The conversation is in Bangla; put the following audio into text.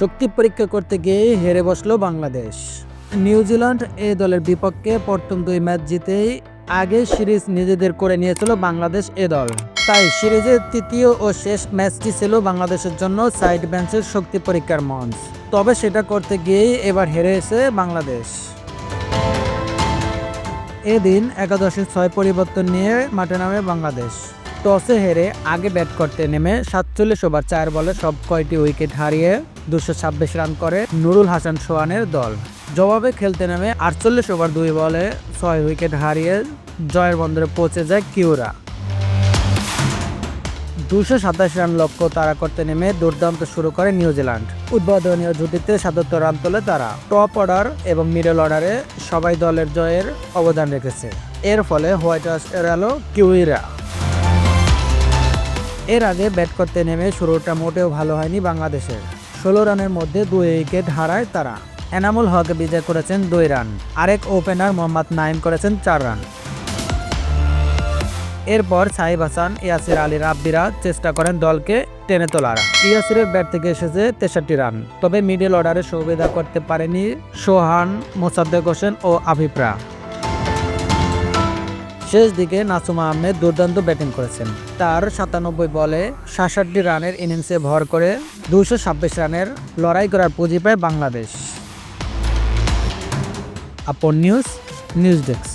শক্তি পরীক্ষা করতে গিয়ে হেরে বসল বাংলাদেশ। নিউজিল্যান্ড এ দলের বিপক্ষে প্রথম দুই ম্যাচ জিতেই আগে সিরিজ নিজেদের করে নিয়েছিল বাংলাদেশ এ দল। তাই সিরিজের তৃতীয় ও শেষ ম্যাচটি ছিল বাংলাদেশের জন্য সাইড বেঞ্চের শক্তি পরীক্ষার মঞ্চ। তবে সেটা করতে গিয়েই এবার হেরে হেরেছে বাংলাদেশ। এদিন একাদশের ছয় পরিবর্তন নিয়ে মাঠে নামে বাংলাদেশ। টসে হেরে আগে ব্যাট করতে নেমে সাতচল্লিশ ওভার চার বলে সব কয়টি উইকেট হারিয়ে দুশো ছাব্বিশ রান করে নুরুল হাসান সোহানের দল। জবাবে খেলতে নেমে আটচল্লিশ ওভার দুই বলে ছয় উইকেট হারিয়ে জয়ের বন্দরে পৌঁছে যায় কিউরা। দুশো সাতাশ রান লক্ষ্য তারা করতে নেমে দুর্দান্ত শুরু করে নিউজিল্যান্ড উদ্বোধনীয় জুটিতে সাতাত্তর রান তোলে তারা। টপ অর্ডার এবং মিডল অর্ডারে সবাই দলের জয়ের অবদান রেখেছে। এর ফলে হোয়াইট হাউস এড়ালো কিউইরা। এর আগে ব্যাট করতে নেমে শুরুটা মোটেও ভালো হয়নি বাংলাদেশের। ষোলো রানের মধ্যে দুই উইকেট হারায় তারা। এনামুল হক বিজয় করেছেন দুই রান। আরেক ওপেনার মোহাম্মদ নাইম করেছেন চার রান। এরপর সাহিব হাসান, ইয়াসির আলী রাব্বিরা চেষ্টা করেন দলকে টেনে তোলার। ইয়াসিরের ব্যাট থেকে এসেছে তেষট্টি রান। তবে মিডল অর্ডারে সুবিধা করতে পারেনি সোহান, মোসাদ্দেক হোসেন ও আফিফরা শেষ দিকে নাসুমা আহমেদ দুর্দান্ত ব্যাটিং করেছেন। তার সাতানব্বই বলে সাতষট্টি রানের ইনিংসে ভর করে দুশো ছাব্বিশ রানের লড়াই করার পুঁজি পায় বাংলাদেশ। আপন নিউজ নিউজ ডেস্ক।